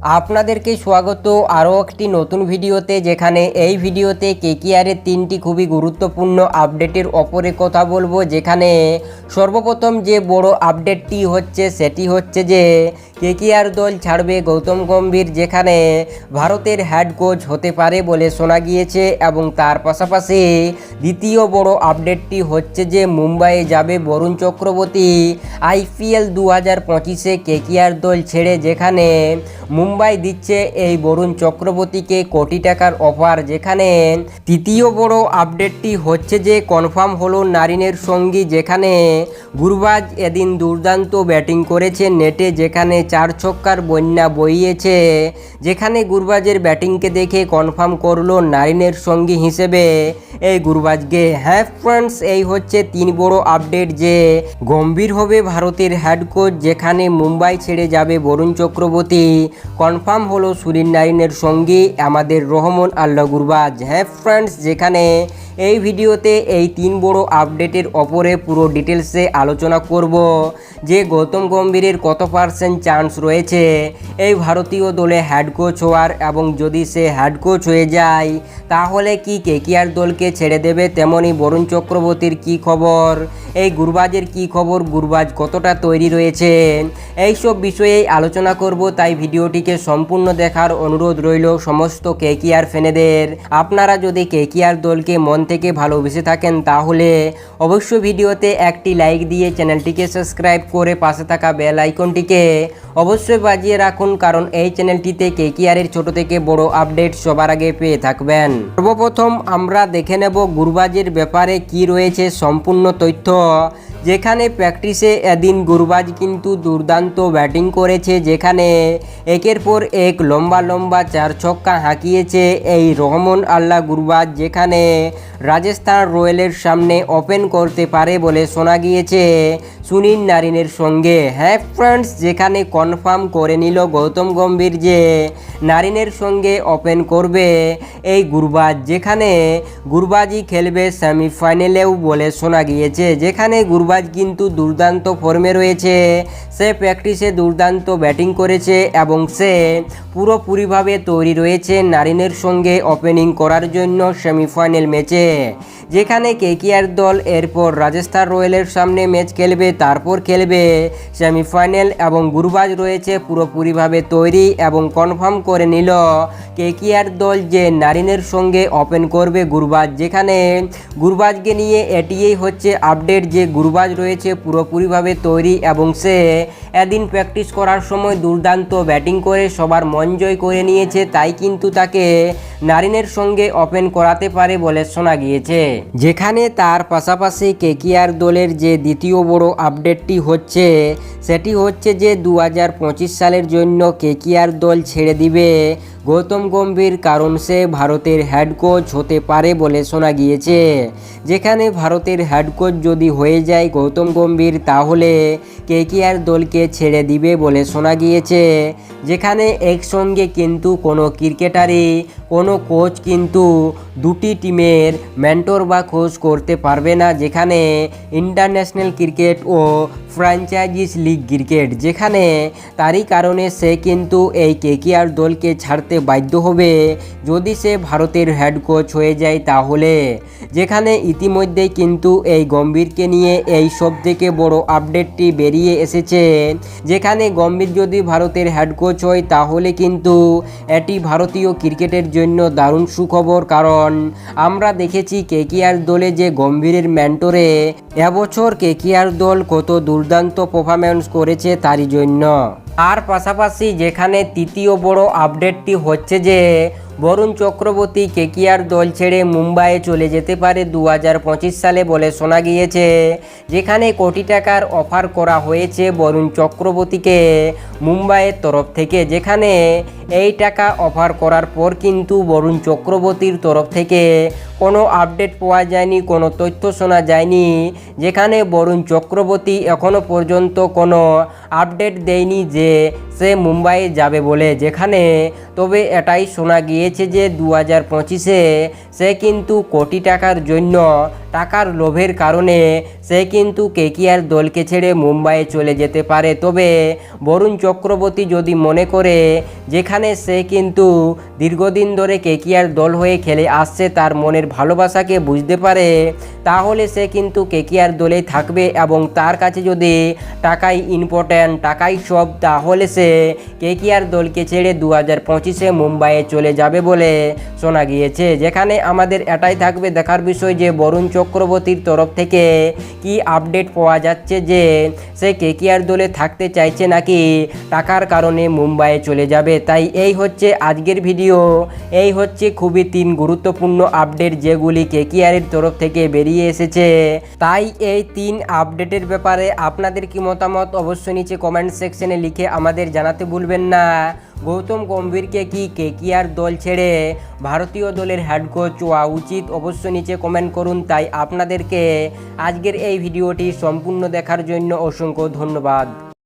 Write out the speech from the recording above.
আপনাদেরকে স্বাগত আরও একটি নতুন ভিডিওতে, যেখানে এই ভিডিওতে কেকিআরের তিনটি খুবই গুরুত্বপূর্ণ আপডেটের ওপরে কথা বলব, যেখানে সর্বপ্রথম যে বড় আপডেটটি হচ্ছে, সেটি হচ্ছে যে কেকিআর দল ছাড়বে গৌতম গম্ভীর, যেখানে ভারতের হেড কোচ হতে পারে বলে শোনা গিয়েছে এবং তার পাশাপাশি দ্বিতীয় বড় আপডেটটি হচ্ছে যে মুম্বাইয়ে যাবে বরুণ চক্রবর্তী, আইপিএল দু হাজার পঁচিশে কেকিআর দল ছেড়ে, যেখানে মুম্বাই দিচ্ছে এই বরুণ চক্রবর্তীকে কোটি টাকার অফার, যেখানে তৃতীয় বড় আপডেটটি হচ্ছে যে কনফার্ম হলো নারিনের সঙ্গী, যেখানে গুরবাজ এদিন দুর্দান্ত ব্যাটিং করেছে নেটে, যেখানে চার ছক্কার বন্যা বইয়েছে, যেখানে গুরবাজের ব্যাটিংকে দেখে কনফার্ম করল নারিনের সঙ্গী হিসেবে। এই গুরবাজকে হ্যাঁ ফ্রেন্ডস, এই হচ্ছে তিন বড় আপডেট যে গম্ভীর হবে ভারতের হেড কোচ যেখানে মুম্বাই ছেড়ে যাবে বরুণ চক্রবর্তী। কনফার্ম হলো সুনীল নারিনের সঙ্গী আমাদের রহমান আল্লাহ গুরবাজ। হ্যাঁ ফ্রেন্ডস যেখানে এই ভিডিওতে এই তিন বড় আপডেটের ওপরে পুরো ডিটেলসে আলোচনা করব। যে গৌতম গম্ভীরের কত পার্সেন্ট চান্স রয়েছে? এই ভারতীয় দলে হেড কোচ হওয়ার এবং যদি সে হেড কোচ হয়ে যায়, তাহলে কি কেকিআর দলকে ছেড়ে দেবে? তেমনি বরুণ চক্রবর্তীর কি খবর? এই গুরবাজের কি খবর? গুরবাজ কতটা তৈরি রয়েছে? এইসব বিষয়েই আলোচনা করব, তাই ভিডিওটিকে সম্পূর্ণ দেখার অনুরোধ রইল, সমস্ত কেকিআর ফ্যানেদের। আপনারা যদি কেকিআর দলকে মন থেকে ভালোবেসে থাকেন, তাহলে অবশ্যই ভিডিওতে একটি লাইক দিয়ে চ্যানেলটিকে সাবস্ক্রাইব করে পাশে থাকা বেল আইকনটিকে অবশ্যই বাজিয়ে রাখুন, কারণ এই চ্যানেলটিতে কেকিআরের ছোট থেকে বড় আপডেট সবার আগে পেয়ে থাকবেন। সর্বপ্রথম আমরা দেখে নেব গুরবাজের ব্যাপারে কি রয়েছে, সম্পূর্ণ তথ্য। যেখানে প্র্যাকটিসে এদিন গুরবাজ কিন্তু দুর্দান্ত ব্যাটিং করেছে, যেখানে একের পর এক লম্বা লম্বা চার ছক্কা হাঁকিয়েছে এই রহমান আল্লাহ গুরবাজ, যেখানে রাজস্থান রয়্যালের সামনে ওপেন করতে পারে বলে শোনা গিয়েছে সুনীল নারিনের সঙ্গে। হ্যাঁ ফ্রেন্ডস, যেখানে কনফার্ম করে নিল গৌতম গম্ভীর যে নারিনের সঙ্গে ওপেন করবে এই গুরবাজ, যেখানে গুরবাজই খেলবে সেমিফাইনালেও বলে শোনা গিয়েছে, যেখানে গুরবাজ কিন্তু দুর্দান্ত ফর্মে রয়েছে। সে প্র্যাকটিসে দুর্দান্ত ব্যাটিং করেছে এবং সে পুরোপুরিভাবে তৈরি রয়েছে নারিনের সঙ্গে ওপেনিং করার জন্য সেমিফাইনাল ম্যাচে যেখানে কেকিআর দল এরপর রাজস্থান রয়্যালের সামনে ম্যাচ খেলবে, তারপর খেলবে সেমিফাইনাল এবং গুরবাজ রয়েছে পুরোপুরিভাবে তৈরি এবং কনফার্ম করে নিল কেকিআর দল যে নারিনের সঙ্গে ওপেন করবে গুরবাজ। যেখানে গুরবাজকে নিয়ে এটিই হচ্ছে আপডেট যে গুরবাজ রয়েছে, পুরোপুরিভাবে তৈরি এবং সে এদিন প্র্যাকটিস করার সময় দুর্দান্ত ব্যাটিং করে, সবার মন জয় করে নিয়েছে, তাই কিন্তু তাকে নারিনের সঙ্গে ওপেন করাতে পারে বলে শোনা গিয়েছে। যেখানে তার পাশাপাশি কেকিআর দলের যে দ্বিতীয় বড় আপডেটটি হচ্ছে, সেটি হচ্ছে যে দু হাজার পঁচিশ সালের জন্য কেকিআর দল ছেড়ে দিবে। গৌতম গম্ভীর, কারণ সে ভারতের হেড কোচ হতে পারে বলে শোনা গিয়েছে। যেখানে ভারতের হেড কোচ যদি হয়ে যায় গৌতম গম্ভীর, তাহলে কেকেআর দলকে ছেড়ে দিবে বলে শোনা গিয়েছে? যেখানে একসঙ্গে কিন্তু কোনো ক্রিকেটারই, কোনো কোচ কিন্তু দুটি টিমের মেন্টর বা কোচ করতে পারবে না। যেখানে ইন্টারন্যাশনাল ক্রিকেট ও ফ্র্যাঞ্চাইজিস লিগ ক্রিকেট, যেখানে তারই কারণে সে কিন্তু এই কেকিআর দলকে ছাড়তে বাধ্য হবে। যদি সে ভারতের হেড কোচ হয়ে যায় তাহলে, যেখানে ইতিমধ্যেই কিন্তু এই গম্ভীরকে নিয়ে এই সব থেকে বড় আপডেটটি বেরিয়ে এসেছে। যেখানে গম্ভীর যদি ভারতের হেড কোচ হয়, তাহলে কিন্তু এটি ভারতীয় ক্রিকেটের জন্য দারুণ সুখবর, কারণ আমরা দেখেছি কেকিআর দলে যে গম্ভীরের মেন্টরে এবছর কেকিআর দল কত দুর্দান্ত পারফরমেন্স করেছে তারই জন্য। আর পাশাপাশি যেখানে তৃতীয় বড় আপডেটটি হচ্ছে যে, বরুণ চক্রবর্তী কেকিআর দল ছেড়ে মুম্বাইয়ে চলে যেতে পারে দু হাজার পঁচিশ সালে বলে শোনা গিয়েছে। যেখানে কোটি টাকার অফার করা হয়েছে বরুণ চক্রবর্তীকে মুম্বাইয়ের তরফ থেকে। যেখানে এই টাকা অফার করার পর কিন্তু বরুণ চক্রবর্তীর তরফ থেকে কোনো আপডেট পাওয়া যায়নি, কোনো তথ্য শোনা যায়নি, যেখানে বরুণ চক্রবর্তী এখনও পর্যন্ত কোনো আপডেট দেয়নি যে সে মুম্বাইয়ে যাবে বলে। যেখানে তবে এটাই শোনা গিয়েছে যে দু হাজার পঁচিশে সে কিন্তু কোটি টাকার জন্য টাকার লোভের কারণে সে কিন্তু কেকিআর দলকে ছেড়ে মুম্বাইয়ে চলে যেতে পারে। তবে বরুণ চক্রবর্তী যদি মনে করে, যেখানে সে কিন্তু দীর্ঘদিন ধরে কেকিআর দল হয়ে খেলে আসছে, তার মনের ভালোবাসাকে বুঝতে পারে, তাহলে সে কিন্তু কেকিআর দলে থাকবে এবং তার কাছে যদি টাকাই ইম্পর্ট্যান্ট টাকাই সব, তাহলে সে কেকিআর দলকে ছেড়ে দু হাজার পঁচিশে মুম্বাইয়ে চলে যাবে বলে শোনা গিয়েছে। যেখানে আমাদের এটাই থাকবে দেখার বিষয় যে বরুণ চক্রবর্তীর তরফ থেকে কি আপডেট পাওয়া যাচ্ছে যে সে কেকিআর দলে থাকতে চাইছে নাকি টাকার কারণে মুম্বাইয়ে চলে যাবে? তাই এই হচ্ছে আজকের ভিডিও এই হচ্ছে খুবই তিন গুরুত্বপূর্ণ আপডেট যেগুলি কেকিআরের তরফ থেকে বেরিয়ে এসেছে। তাই এই তিন আপডেটের ব্যাপারে আপনাদের কি মতামত? অবশ্যই নিচে কমেন্ট সেকশনে লিখে আমাদের জানাতে ভুলবেন না। গৌতম গম্ভীরকে কি কেকিআর দল ছেড়ে ভারতীয় দলের হেড কোচ হওয়া উচিত? অবশ্য নিচে কমেন্ট করুন, তাই আপনাদেরকে আজকের এই ভিডিওটি সম্পূর্ণ দেখার জন্য অসংখ্য ধন্যবাদ।